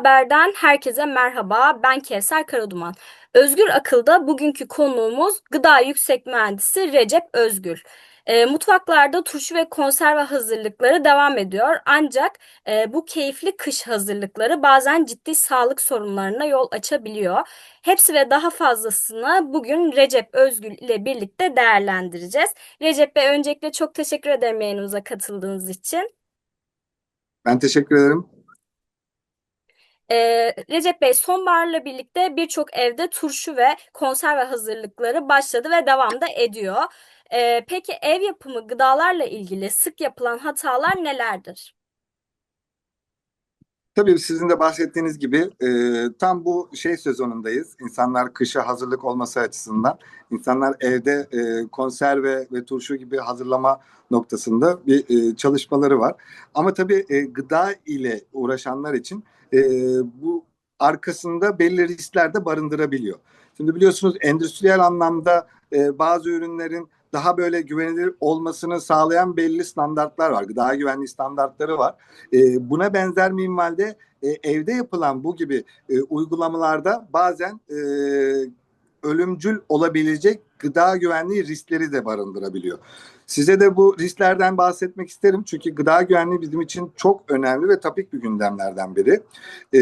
Haber'den herkese merhaba. Ben Kevser Karaduman. Özgür Akıl'da bugünkü konuğumuz gıda yüksek mühendisi Recep Özgür. E, mutfaklarda turşu ve konserve hazırlıkları devam ediyor. Ancak e, bu keyifli kış hazırlıkları bazen ciddi sağlık sorunlarına yol açabiliyor. Hepsi ve daha fazlasını bugün Recep Özgür ile birlikte değerlendireceğiz. Recep Bey öncelikle çok teşekkür ederim yayınımıza katıldığınız için. Ben teşekkür ederim. Ee, Recep Bey sonbaharla birlikte birçok evde turşu ve konserve hazırlıkları başladı ve devam da ediyor. Ee, peki ev yapımı gıdalarla ilgili sık yapılan hatalar nelerdir? Tabii sizin de bahsettiğiniz gibi e, tam bu şey sezonundayız. İnsanlar kışa hazırlık olması açısından. insanlar evde e, konserve ve turşu gibi hazırlama noktasında bir e, çalışmaları var. Ama tabii e, gıda ile uğraşanlar için e, bu arkasında belli riskler de barındırabiliyor. Şimdi biliyorsunuz endüstriyel anlamda e, bazı ürünlerin daha böyle güvenilir olmasını sağlayan belli standartlar var. Gıda güvenliği standartları var. E, buna benzer minvalde e, evde yapılan bu gibi e, uygulamalarda bazen e, ölümcül olabilecek gıda güvenliği riskleri de barındırabiliyor. Size de bu risklerden bahsetmek isterim. Çünkü gıda güvenliği bizim için çok önemli ve tapik bir gündemlerden biri. Ee,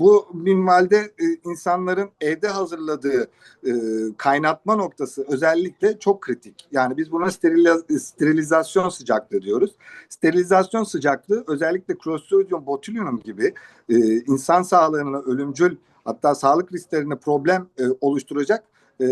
bu minvalde e, insanların evde hazırladığı e, kaynatma noktası özellikle çok kritik. Yani biz buna steriliz sterilizasyon sıcaklığı diyoruz. Sterilizasyon sıcaklığı özellikle Clostridium botulinum gibi e, insan sağlığına ölümcül hatta sağlık risklerine problem e, oluşturacak e,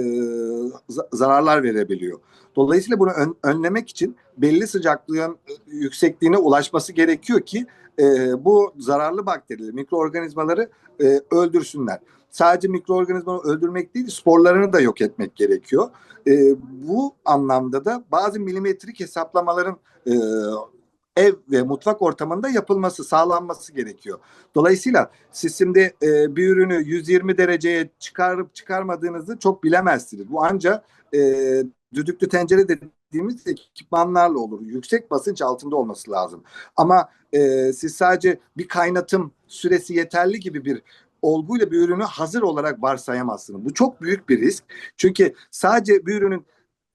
zararlar verebiliyor. Dolayısıyla bunu ön, önlemek için belli sıcaklığın yüksekliğine ulaşması gerekiyor ki e, bu zararlı bakterileri, mikroorganizmaları e, öldürsünler. Sadece mikroorganizmayı öldürmek değil, sporlarını da yok etmek gerekiyor. E, bu anlamda da bazı milimetrik hesaplamaların e, ev ve mutfak ortamında yapılması, sağlanması gerekiyor. Dolayısıyla siz şimdi e, bir ürünü 120 dereceye çıkarıp çıkarmadığınızı çok bilemezsiniz. Bu ancak e, düdüklü tencere dediğimiz ekipmanlarla olur. Yüksek basınç altında olması lazım. Ama e, siz sadece bir kaynatım süresi yeterli gibi bir olguyla bir ürünü hazır olarak varsayamazsınız. Bu çok büyük bir risk. Çünkü sadece bir ürünün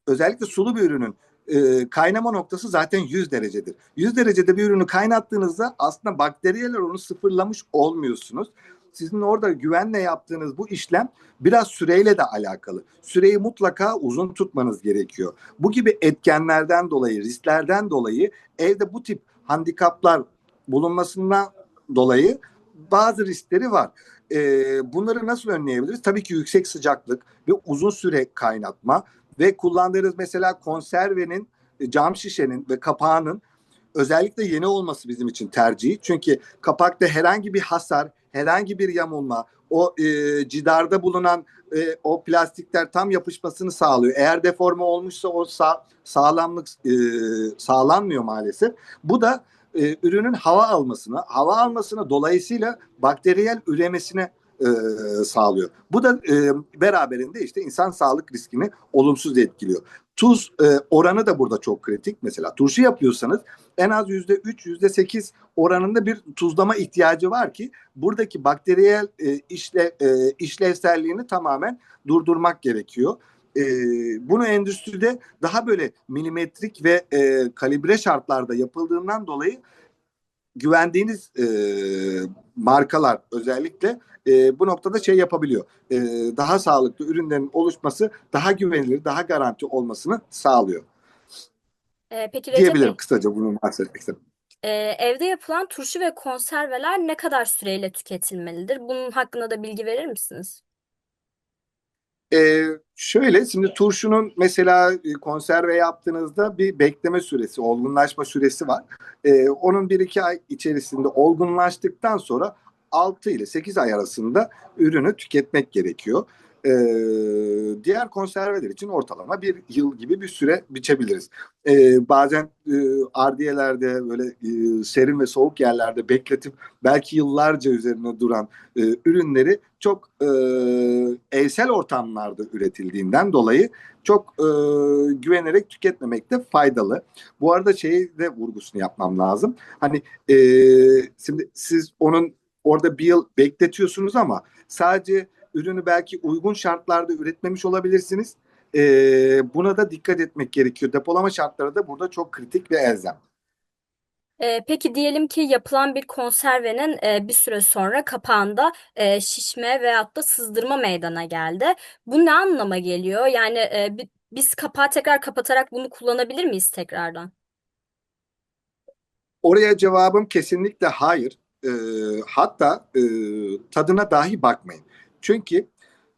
özellikle sulu bir ürünün e, kaynama noktası zaten 100 derecedir. 100 derecede bir ürünü kaynattığınızda aslında bakteriyeler onu sıfırlamış olmuyorsunuz. Sizin orada güvenle yaptığınız bu işlem biraz süreyle de alakalı. Süreyi mutlaka uzun tutmanız gerekiyor. Bu gibi etkenlerden dolayı, risklerden dolayı evde bu tip handikaplar bulunmasından dolayı bazı riskleri var. Ee, bunları nasıl önleyebiliriz? Tabii ki yüksek sıcaklık ve uzun süre kaynatma ve kullandığınız mesela konservenin e, cam şişenin ve kapağının özellikle yeni olması bizim için tercih. Çünkü kapakta herhangi bir hasar, herhangi bir yamulma, o e, cidarda bulunan e, o plastikler tam yapışmasını sağlıyor. Eğer deforme olmuşsa o sağ, sağlamlık e, sağlanmıyor maalesef. Bu da e, ürünün hava almasına, hava almasına dolayısıyla bakteriyel üremesine e, sağlıyor. Bu da e, beraberinde işte insan sağlık riskini olumsuz etkiliyor. Tuz e, oranı da burada çok kritik. Mesela turşu yapıyorsanız en az yüzde üç, yüzde sekiz oranında bir tuzlama ihtiyacı var ki buradaki bakteriyel e, işle, e, işlevselliğini tamamen durdurmak gerekiyor. E, bunu endüstride daha böyle milimetrik ve e, kalibre şartlarda yapıldığından dolayı güvendiğiniz e, markalar özellikle e, bu noktada şey yapabiliyor. E, daha sağlıklı ürünlerin oluşması daha güvenilir, daha garanti olmasını sağlıyor. Ee, peki Recep Diyebilirim Bey, kısaca bunu bahsetmek istedim. e, evde yapılan turşu ve konserveler ne kadar süreyle tüketilmelidir? Bunun hakkında da bilgi verir misiniz? Ee, şöyle şimdi turşunun mesela e, konserve yaptığınızda bir bekleme süresi, olgunlaşma süresi var. Ee, onun bir iki ay içerisinde olgunlaştıktan sonra 6 ile 8 ay arasında ürünü tüketmek gerekiyor. Ee, diğer konserveler için ortalama bir yıl gibi bir süre biçebiliriz. Ee, bazen e, ardiyelerde böyle e, serin ve soğuk yerlerde bekletip belki yıllarca üzerine duran e, ürünleri çok e, evsel ortamlarda üretildiğinden dolayı çok e, güvenerek tüketmemekte faydalı. Bu arada şeyi de vurgusunu yapmam lazım. Hani e, şimdi siz onun orada bir yıl bekletiyorsunuz ama sadece ürünü belki uygun şartlarda üretmemiş olabilirsiniz. Ee, buna da dikkat etmek gerekiyor. Depolama şartları da burada çok kritik ve elzem. Ee, peki diyelim ki yapılan bir konservenin e, bir süre sonra kapağında e, şişme veyahut da sızdırma meydana geldi. Bu ne anlama geliyor? Yani e, bi- biz kapağı tekrar kapatarak bunu kullanabilir miyiz tekrardan? Oraya cevabım kesinlikle hayır. Ee, hatta e, tadına dahi bakmayın. Çünkü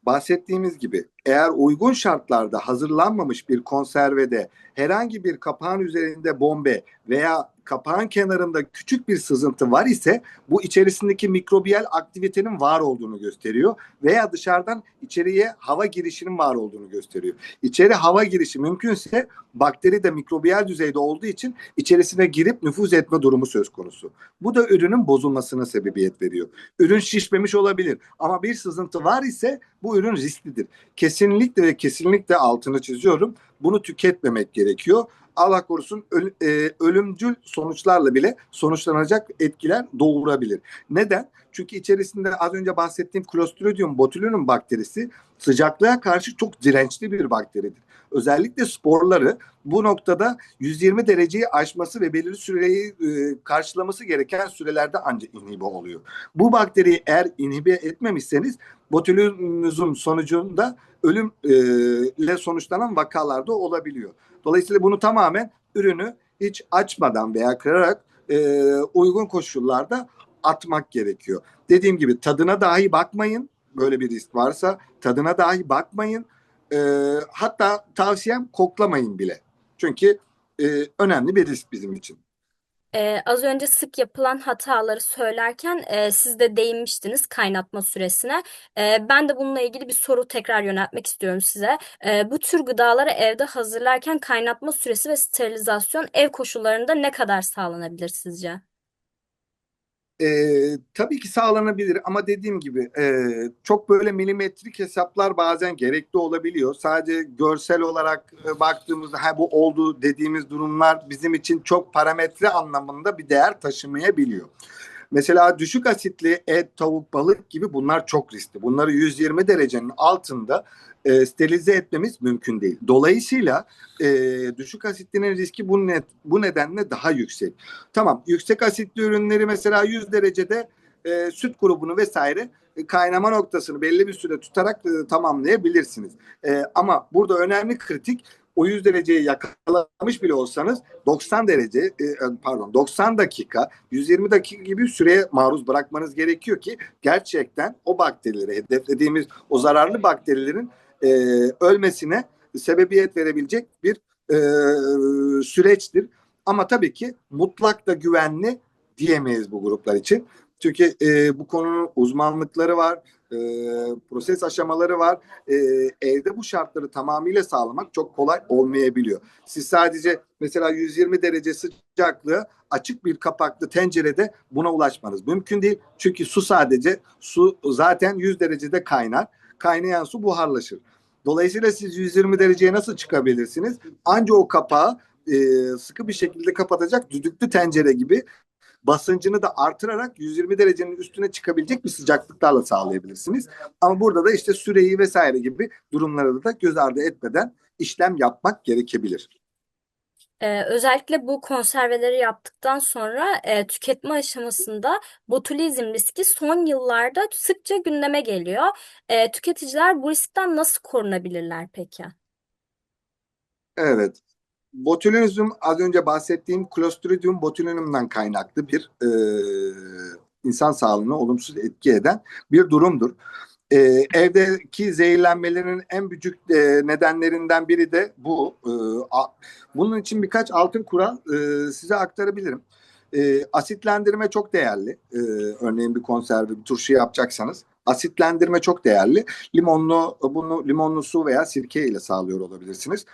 bahsettiğimiz gibi eğer uygun şartlarda hazırlanmamış bir konservede herhangi bir kapağın üzerinde bombe veya kapağın kenarında küçük bir sızıntı var ise bu içerisindeki mikrobiyal aktivitenin var olduğunu gösteriyor veya dışarıdan içeriye hava girişinin var olduğunu gösteriyor. İçeri hava girişi mümkünse bakteri de mikrobiyal düzeyde olduğu için içerisine girip nüfuz etme durumu söz konusu. Bu da ürünün bozulmasına sebebiyet veriyor. Ürün şişmemiş olabilir ama bir sızıntı var ise bu ürün risklidir. Kesinlikle ve kesinlikle altını çiziyorum. Bunu tüketmemek gerekiyor. Allah korusun öl- e, ölümcül sonuçlarla bile sonuçlanacak etkiler doğurabilir. Neden? Çünkü içerisinde az önce bahsettiğim Clostridium botulinum bakterisi sıcaklığa karşı çok dirençli bir bakteridir. Özellikle sporları bu noktada 120 dereceyi aşması ve belirli süreyi e, karşılaması gereken sürelerde ancak inhibe oluyor. Bu bakteriyi eğer inhibe etmemişseniz botulinizm sonucunda ölüm e, sonuçlanan vakalarda olabiliyor. Dolayısıyla bunu tamamen ürünü hiç açmadan veya kırarak e, uygun koşullarda atmak gerekiyor. Dediğim gibi tadına dahi bakmayın. Böyle bir risk varsa tadına dahi bakmayın. E, hatta tavsiyem koklamayın bile. Çünkü e, önemli bir risk bizim için. Ee, az önce sık yapılan hataları söylerken e, siz de değinmiştiniz kaynatma süresine. Ee, ben de bununla ilgili bir soru tekrar yöneltmek istiyorum size. Ee, bu tür gıdaları evde hazırlarken kaynatma süresi ve sterilizasyon ev koşullarında ne kadar sağlanabilir sizce? E, tabii ki sağlanabilir ama dediğim gibi e, çok böyle milimetrik hesaplar bazen gerekli olabiliyor. Sadece görsel olarak e, baktığımızda ha bu oldu dediğimiz durumlar bizim için çok parametre anlamında bir değer taşımayabiliyor. Mesela düşük asitli et, tavuk, balık gibi bunlar çok riskli. Bunları 120 derecenin altında e, sterilize etmemiz mümkün değil. Dolayısıyla e, düşük asitlinin riski bu, net, bu nedenle daha yüksek. Tamam yüksek asitli ürünleri mesela 100 derecede e, süt grubunu vesaire e, kaynama noktasını belli bir süre tutarak e, tamamlayabilirsiniz. E, ama burada önemli kritik o 100 dereceyi yakalamış bile olsanız 90 derece e, pardon 90 dakika 120 dakika gibi süreye maruz bırakmanız gerekiyor ki gerçekten o bakterileri hedeflediğimiz o zararlı bakterilerin e, ölmesine sebebiyet verebilecek bir e, süreçtir. Ama tabii ki mutlak da güvenli diyemeyiz bu gruplar için. Çünkü e, bu konunun uzmanlıkları var, e, proses aşamaları var. E, evde bu şartları tamamıyla sağlamak çok kolay olmayabiliyor. Siz sadece mesela 120 derece sıcaklığı açık bir kapaklı tencerede buna ulaşmanız mümkün değil. Çünkü su sadece su zaten 100 derecede kaynar. Kaynayan su buharlaşır. Dolayısıyla siz 120 dereceye nasıl çıkabilirsiniz? Anca o kapağı e, sıkı bir şekilde kapatacak düdüklü tencere gibi basıncını da artırarak 120 derecenin üstüne çıkabilecek bir sıcaklıklarla sağlayabilirsiniz. Ama burada da işte süreyi vesaire gibi durumları da göz ardı etmeden işlem yapmak gerekebilir. Ee, özellikle bu konserveleri yaptıktan sonra e, tüketme aşamasında botulizm riski son yıllarda sıkça gündeme geliyor. E, tüketiciler bu riskten nasıl korunabilirler peki? Evet. Botulinizm az önce bahsettiğim Clostridium botulinum'dan kaynaklı bir e, insan sağlığına olumsuz etki eden bir durumdur. E, evdeki zehirlenmelerin en büyük e, nedenlerinden biri de bu. E, a, bunun için birkaç altın kural e, size aktarabilirim. E, asitlendirme çok değerli. E, örneğin bir konserve, bir turşu yapacaksanız asitlendirme çok değerli. Limonlu bunu limonlu su veya sirke ile sağlıyor olabilirsiniz.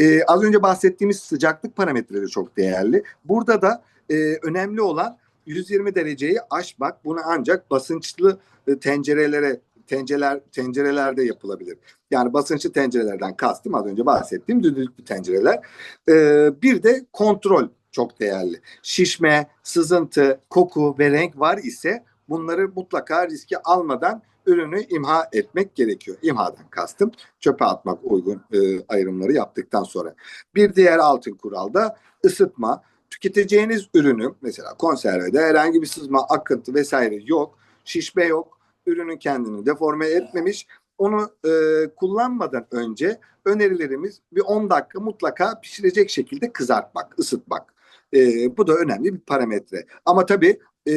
Ee, az önce bahsettiğimiz sıcaklık parametreleri çok değerli. Burada da e, önemli olan 120 dereceyi aşmak. Bunu ancak basınçlı e, tencerelere tencereler tencerelerde yapılabilir. Yani basınçlı tencerelerden kastım az önce bahsettiğim düdüklü tencereler. Ee, bir de kontrol çok değerli. Şişme, sızıntı, koku ve renk var ise bunları mutlaka riske almadan ürünü imha etmek gerekiyor. İmhadan kastım çöpe atmak uygun e, ayrımları yaptıktan sonra. Bir diğer altın kural da ısıtma. Tüketeceğiniz ürünü mesela konservede herhangi bir sızma, akıntı vesaire yok, şişme yok, ürünün kendini deforme etmemiş. Onu e, kullanmadan önce önerilerimiz bir 10 dakika mutlaka pişirecek şekilde kızartmak, ısıtmak. E, bu da önemli bir parametre. Ama tabii e,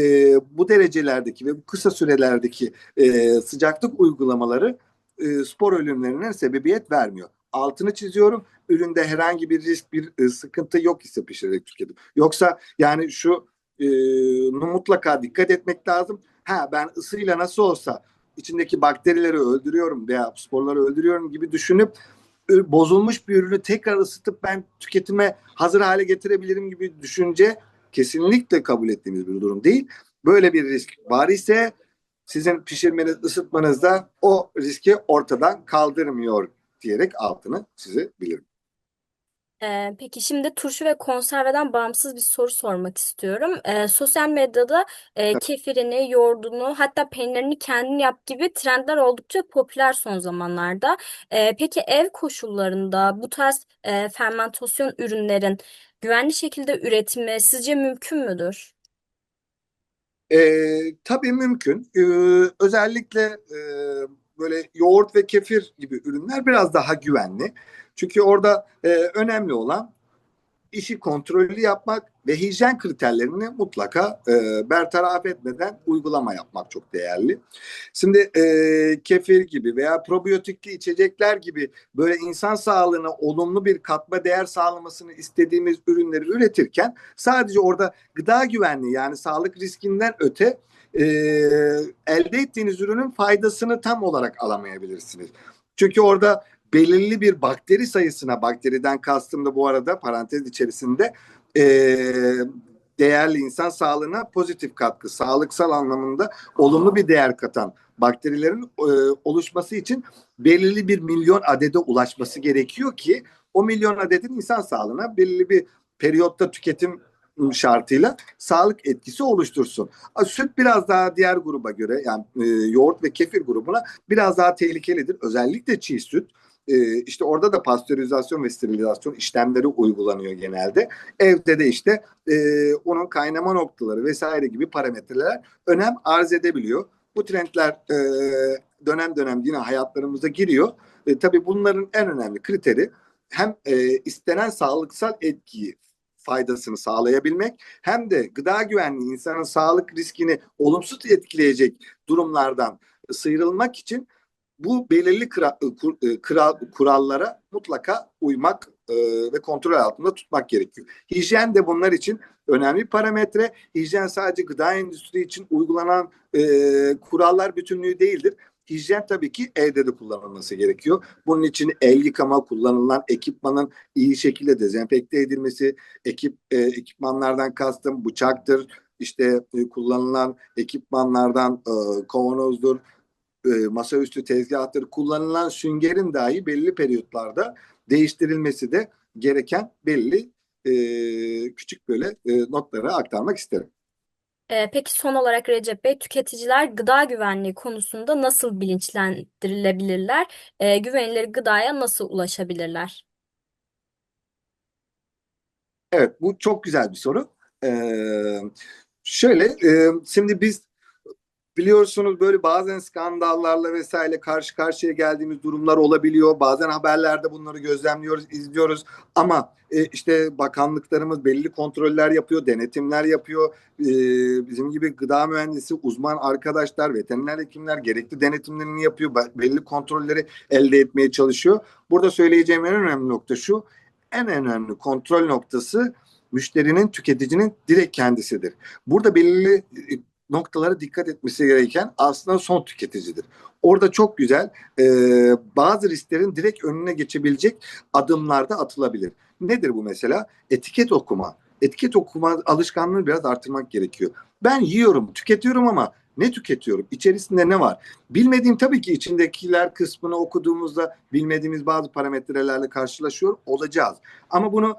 bu derecelerdeki ve bu kısa sürelerdeki e, sıcaklık uygulamaları e, spor ölümlerine sebebiyet vermiyor. Altını çiziyorum. Üründe herhangi bir risk, bir e, sıkıntı yok ise pişirerek tüketim. Yoksa yani şu e, mutlaka dikkat etmek lazım. Ha ben ısıyla nasıl olsa içindeki bakterileri öldürüyorum veya sporları öldürüyorum gibi düşünüp e, bozulmuş bir ürünü tekrar ısıtıp ben tüketime hazır hale getirebilirim gibi düşünce kesinlikle kabul ettiğimiz bir durum değil. Böyle bir risk var ise sizin pişirmeniz, ısıtmanız da o riski ortadan kaldırmıyor diyerek altını size bilirim. Ee, peki şimdi turşu ve konserveden bağımsız bir soru sormak istiyorum. Ee, sosyal medyada e, kefirini, yoğurdunu, hatta peynirini kendin yap gibi trendler oldukça popüler son zamanlarda. Ee, peki ev koşullarında bu tarz e, fermentasyon ürünlerin güvenli şekilde üretimi sizce mümkün müdür? Ee, tabii mümkün. Ee, özellikle e, böyle yoğurt ve kefir gibi ürünler biraz daha güvenli. Çünkü orada e, önemli olan işi kontrollü yapmak ve hijyen kriterlerini mutlaka e, bertaraf etmeden uygulama yapmak çok değerli. Şimdi e, kefir gibi veya probiyotikli içecekler gibi böyle insan sağlığına olumlu bir katma değer sağlamasını istediğimiz ürünleri üretirken sadece orada gıda güvenliği yani sağlık riskinden öte e, elde ettiğiniz ürünün faydasını tam olarak alamayabilirsiniz. Çünkü orada belirli bir bakteri sayısına, bakteriden kastım da bu arada parantez içerisinde e, değerli insan sağlığına pozitif katkı, sağlıksal anlamında olumlu bir değer katan bakterilerin e, oluşması için belirli bir milyon adede ulaşması gerekiyor ki o milyon adedin insan sağlığına belirli bir periyotta tüketim şartıyla sağlık etkisi oluştursun. Süt biraz daha diğer gruba göre yani e, yoğurt ve kefir grubuna biraz daha tehlikelidir. Özellikle çiğ süt. E, işte orada da pastörizasyon ve sterilizasyon işlemleri uygulanıyor genelde. Evde de işte e, onun kaynama noktaları vesaire gibi parametreler önem arz edebiliyor. Bu trendler e, dönem dönem yine hayatlarımıza giriyor. E, tabii bunların en önemli kriteri hem e, istenen sağlıksal etkiyi faydasını sağlayabilmek hem de gıda güvenliği insanın sağlık riskini olumsuz etkileyecek durumlardan sıyrılmak için bu belirli kıra, kur, kıra, kurallara mutlaka uymak e, ve kontrol altında tutmak gerekiyor. Hijyen de bunlar için önemli parametre. Hijyen sadece gıda endüstri için uygulanan e, kurallar bütünlüğü değildir. Hijyen tabii ki evde de kullanılması gerekiyor. Bunun için el yıkama, kullanılan ekipmanın iyi şekilde dezenfekte edilmesi, ekip e, ekipmanlardan kastım bıçaktır, işte e, kullanılan ekipmanlardan e, kavanozdur, e, masaüstü tezgahtır, kullanılan süngerin dahi belli periyotlarda değiştirilmesi de gereken belli e, küçük böyle e, notlara aktarmak isterim. Ee, peki son olarak Recep Bey, tüketiciler gıda güvenliği konusunda nasıl bilinçlendirilebilirler? Ee, güvenilir gıdaya nasıl ulaşabilirler? Evet, bu çok güzel bir soru. Ee, şöyle, e, şimdi biz biliyorsunuz böyle bazen skandallarla vesaire karşı karşıya geldiğimiz durumlar olabiliyor. Bazen haberlerde bunları gözlemliyoruz, izliyoruz. Ama e, işte bakanlıklarımız belli kontroller yapıyor, denetimler yapıyor. E, bizim gibi gıda mühendisi, uzman arkadaşlar, veteriner hekimler gerekli denetimlerini yapıyor. Belli kontrolleri elde etmeye çalışıyor. Burada söyleyeceğim en önemli nokta şu. En önemli kontrol noktası müşterinin, tüketicinin direkt kendisidir. Burada belirli noktalara dikkat etmesi gereken aslında son tüketicidir. Orada çok güzel e, bazı risklerin direkt önüne geçebilecek adımlarda atılabilir. Nedir bu mesela? Etiket okuma. Etiket okuma alışkanlığını biraz artırmak gerekiyor. Ben yiyorum, tüketiyorum ama ne tüketiyorum? İçerisinde ne var? Bilmediğim tabii ki içindekiler kısmını okuduğumuzda bilmediğimiz bazı parametrelerle karşılaşıyor olacağız. Ama bunu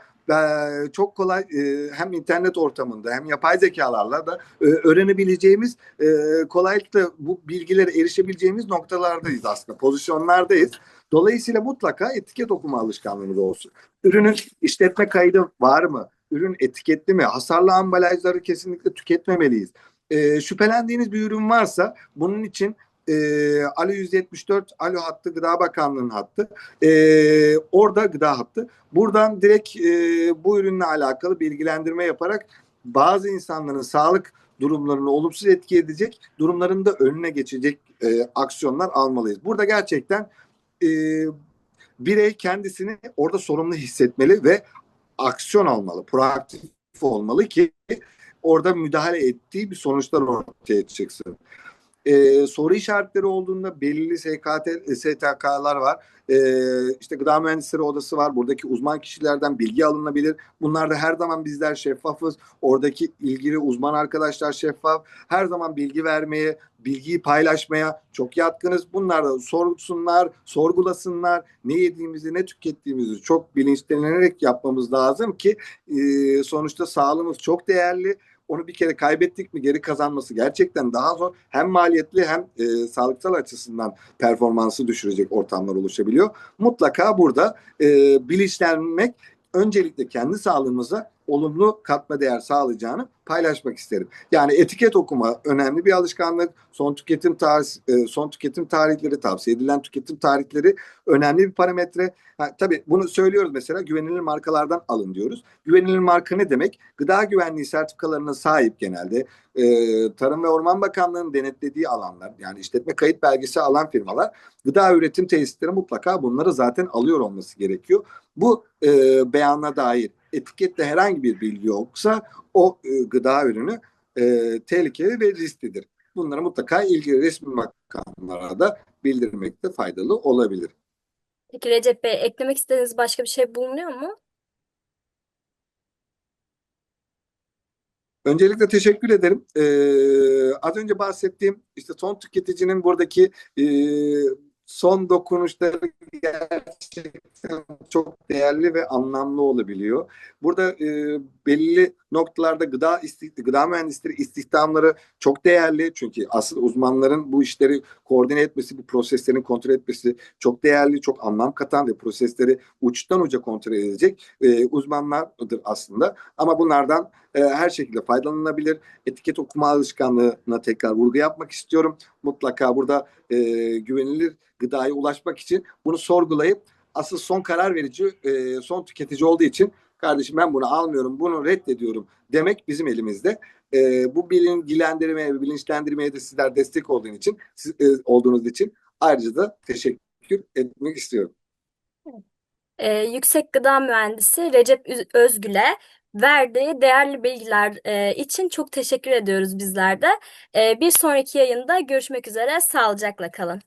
çok kolay e, hem internet ortamında hem yapay zekalarla da e, öğrenebileceğimiz e, kolaylıkla bu bilgilere erişebileceğimiz noktalardayız aslında pozisyonlardayız. Dolayısıyla mutlaka etiket okuma alışkanlığımız olsun. Ürünün işletme kaydı var mı? Ürün etiketli mi? Hasarlı ambalajları kesinlikle tüketmemeliyiz. E, şüphelendiğiniz bir ürün varsa bunun için e, Alo 174 Alo hattı Gıda Bakanlığı'nın hattı. E, orada gıda hattı. Buradan direkt e, bu ürünle alakalı bilgilendirme yaparak bazı insanların sağlık durumlarını olumsuz etki edecek durumların da önüne geçecek e, aksiyonlar almalıyız. Burada gerçekten e, birey kendisini orada sorumlu hissetmeli ve aksiyon almalı, proaktif olmalı ki orada müdahale ettiği bir sonuçlar ortaya çıksın. Ee, soru işaretleri olduğunda belirli SKT, STK'lar var. Ee, işte gıda mühendisleri odası var. Buradaki uzman kişilerden bilgi alınabilir. Bunlarda her zaman bizler şeffafız. Oradaki ilgili uzman arkadaşlar şeffaf. Her zaman bilgi vermeye, bilgiyi paylaşmaya çok yatkınız. Bunlar da sorsunlar, sorgulasınlar. Ne yediğimizi, ne tükettiğimizi çok bilinçlenerek yapmamız lazım ki e, sonuçta sağlığımız çok değerli onu bir kere kaybettik mi geri kazanması gerçekten daha zor. Hem maliyetli hem e, sağlıksal açısından performansı düşürecek ortamlar oluşabiliyor. Mutlaka burada e, bilinçlenmek öncelikle kendi sağlığımıza olumlu katma değer sağlayacağını paylaşmak isterim. Yani etiket okuma önemli bir alışkanlık. Son tüketim tarih, e, son tüketim tarihleri, tavsiye edilen tüketim tarihleri önemli bir parametre. Ha, tabii bunu söylüyoruz mesela güvenilir markalardan alın diyoruz. Güvenilir marka ne demek? Gıda güvenliği sertifikalarına sahip genelde e, Tarım ve Orman Bakanlığı'nın denetlediği alanlar yani işletme kayıt belgesi alan firmalar gıda üretim tesisleri mutlaka bunları zaten alıyor olması gerekiyor. Bu e, beyana dair etikette herhangi bir bilgi yoksa o e, gıda ürünü e, tehlikeli ve risklidir. Bunları mutlaka ilgili resmi makamlara da bildirmekte faydalı olabilir. Peki Recep Bey, eklemek istediğiniz başka bir şey bulunuyor mu? Öncelikle teşekkür ederim. Ee, az önce bahsettiğim işte son tüketicinin buradaki e, son dokunuşları gerçekten çok değerli ve anlamlı olabiliyor. Burada e, belli noktalarda gıda gıda mühendisleri istihdamları çok değerli. Çünkü asıl uzmanların bu işleri koordine etmesi, bu proseslerin kontrol etmesi çok değerli, çok anlam katan ve prosesleri uçtan uca kontrol edecek e, uzmanlardır aslında. Ama bunlardan e, her şekilde faydalanılabilir. Etiket okuma alışkanlığına tekrar vurgu yapmak istiyorum. Mutlaka burada e, güvenilir gıdaya ulaşmak için bunu sorgulayıp asıl son karar verici e, son tüketici olduğu için kardeşim ben bunu almıyorum bunu reddediyorum demek bizim elimizde. E, bu bilgilendirmeye ve bilinçlendirmeye de sizler destek olduğun için siz, e, olduğunuz için ayrıca da teşekkür etmek istiyorum. Ee, Yüksek Gıda Mühendisi Recep Özgül'e verdiği değerli bilgiler e, için çok teşekkür ediyoruz bizler de. E, bir sonraki yayında görüşmek üzere. Sağlıcakla kalın.